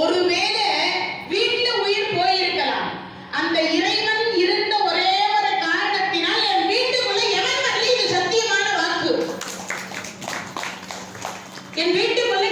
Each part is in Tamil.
ஒருவேளை வீட்டுல உயிர் போயிருக்கலாம். அந்த இறைவன் இருந்த ஒரே ஒரு காரணத்தினால் என் வீட்டுக்குள்ள எவன் வரல? இது சத்தியமான வாக்கு. என் வீட்டுக்குள்ள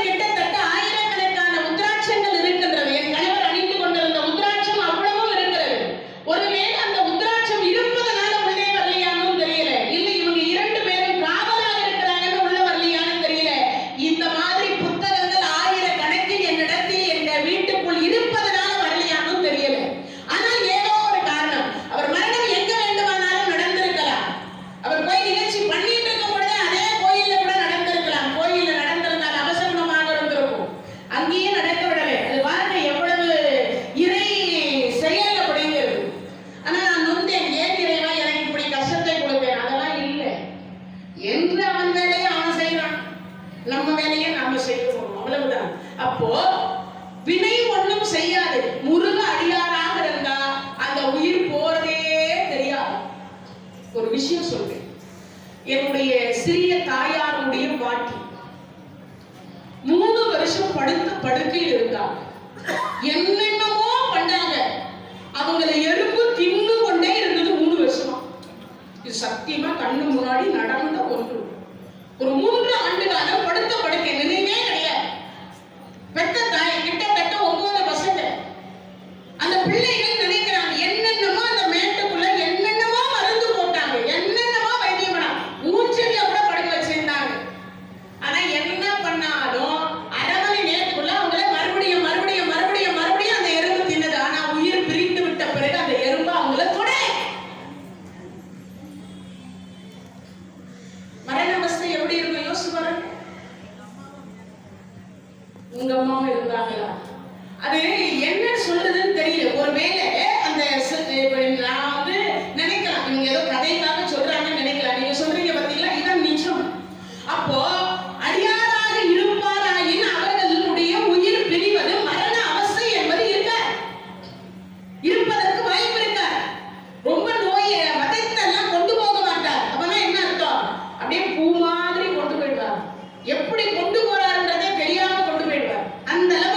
என்று அவன் வேலையை அவன் செய்யறான் நம்ம வேலையை நாம செய்யணும் அவ்வளவுதான். அப்போ வினை ஒண்ணும் செய்யாது. முருக அடியாராக இருந்தா அந்த உயிர் போறதே தெரியாது. ஒரு விஷயம் சொல்றேன். என்னுடைய சிறிய தாயாருடைய பாட்டி மூணு வருஷம் படுத்த படுக்கையில் இருந்தாங்க. என்னென்னமோ பண்ணாங்க. அவங்களை எறும்பு தின்னு கொண்டே இருந்தது மூணு வருஷமா. இது சத்தியமா கண்ணு முன்னாடி நடந்த ஒரு மூன்று ஆண்டு காலம் படுத்த படுக்கை நினைவே கிடையாது. பெத்த தாய் கிட்டத்தட்ட ஒன்பது பசங்க அந்த பிள்ளைகள் பாருங்க உங்க அம்மாவும் இருந்தாங்களா? அது என்ன